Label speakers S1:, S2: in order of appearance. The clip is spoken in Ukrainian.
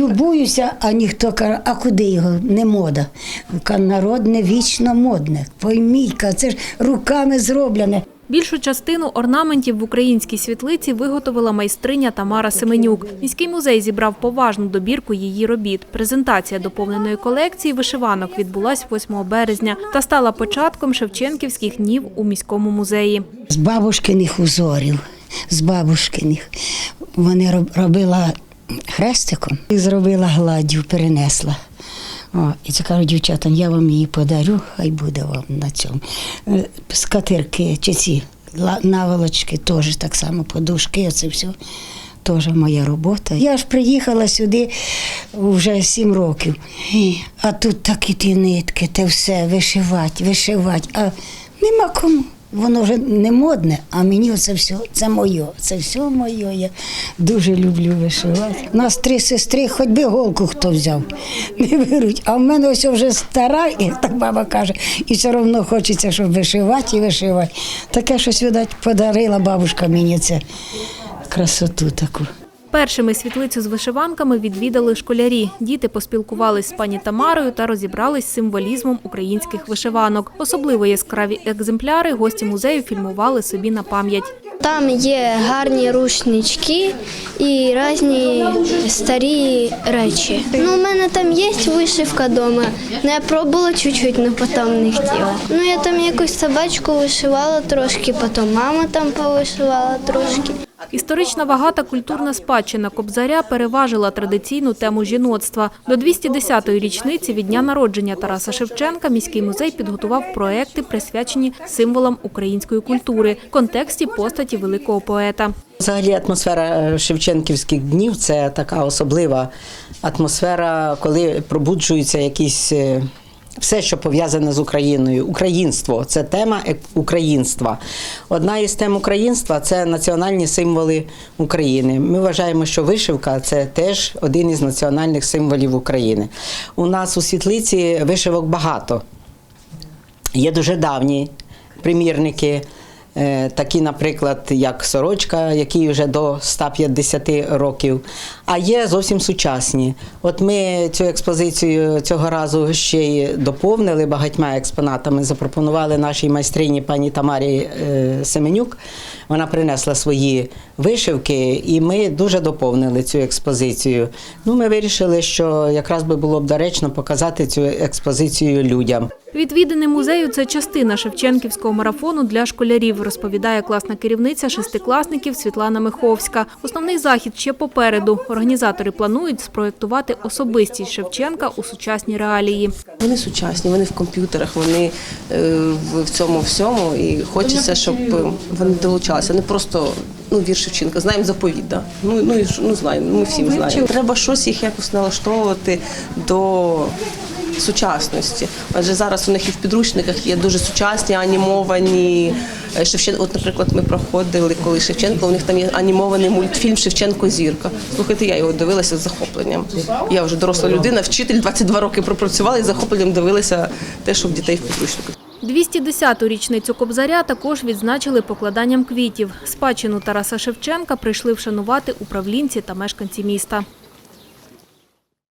S1: Любуюся, а ніхто каже, а куди його? Не мода. Народне вічно модне. Пойміть, ка, це ж руками зроблене.
S2: Більшу частину орнаментів в українській світлиці виготовила майстриня Тамара Семенюк. Міський музей зібрав поважну добірку її робіт. Презентація доповненої колекції вишиванок відбулась 8 березня та стала початком Шевченківських днів у міському музеї.
S1: З бабушкиних узорів, з бабушкиних. Вони роб- робила хрестиком і зробила гладдю, перенесла. О, і це кажуть дівчатам, я вам її подарю, хай буде вам на цьому. Е, Скатирки чи ці наволочки, теж так само, подушки, це все. Теж моя робота. Я ж приїхала сюди вже сім років. А тут такі ті нитки, те все, вишивати, вишивати. А нема кому. Воно вже не модне, а мені це все, це моє, це все моє. Я дуже люблю вишивати. У нас три сестри, хоч би голку хто взяв, не беруть. А в мене ось вже стара, і так баба каже, і все одно хочеться, щоб вишивати і вишивати. Таке щось, видать, подарила бабушка мені це красоту таку.
S2: Першими світлицю з вишиванками відвідали школярі. Діти поспілкувались з пані Тамарою та розібрались з символізмом українських вишиванок. Особливо яскраві екземпляри гості музею фільмували собі на пам'ять.
S3: Там є гарні рушнички і різні старі речі. Ну, у мене там є вишивка вдома. Ну, я пробувала чуть-чуть, але потім не хотіла. Ну, я там якусь собачку вишивала трошки, потім мама там повишивала трошки.
S2: Історична вага та культурна спадщина Кобзаря переважила традиційну тему жіноцтва. До 210-ї річниці від дня народження Тараса Шевченка міський музей підготував проекти, присвячені символам української культури в контексті постаті великого поета.
S4: Взагалі атмосфера е, Шевченківських днів це така особлива атмосфера, коли пробуджуються якісь. Все, що пов'язане з Україною, українство це тема е- українства. Одна із тем українства це національні символи України. Ми вважаємо, що вишивка це теж один із національних символів України. У нас у світлиці вишивок багато. Є дуже давні примірники, е, такі, наприклад, як сорочка, який вже до 150 років. А є зовсім сучасні. От ми цю експозицію цього разу ще й доповнили багатьма експонатами. Запропонували нашій майстрині пані Тамарі е, Семенюк. Вона принесла свої вишивки, і ми дуже доповнили цю експозицію. Ну, ми вирішили, що якраз би було б доречно показати цю експозицію людям.
S2: Відвідини музею це частина Шевченківського марафону для школярів, розповідає класна керівниця шестикласників Світлана Миховська. Основний захід ще попереду. Організатори планують спроєктувати особистість Шевченка у сучасній реалії.
S5: Вони сучасні, вони в комп'ютерах, вони е, в цьому всьому, і хочеться, щоб е, вони долучалися. Не просто ну вір Шевченка, знаємо заповідь, да? ну ну і ж- ну знаємо, ми всі знаємо. Треба щось їх якось налаштовувати до. Сучасності, адже зараз у них і в підручниках є дуже сучасні анімовані е, Шевченко. От, наприклад, ми проходили коли Шевченко. У них там є анімований мультфільм Шевченко Зірка. Слухайте, я його дивилася з захопленням. Я вже доросла людина, вчитель 22 роки пропрацювала і з захопленням дивилася те, що в дітей в підручниках.
S2: 210-ту річницю Кобзаря також відзначили покладанням квітів. Спадщину Тараса Шевченка прийшли вшанувати управлінці та мешканці міста.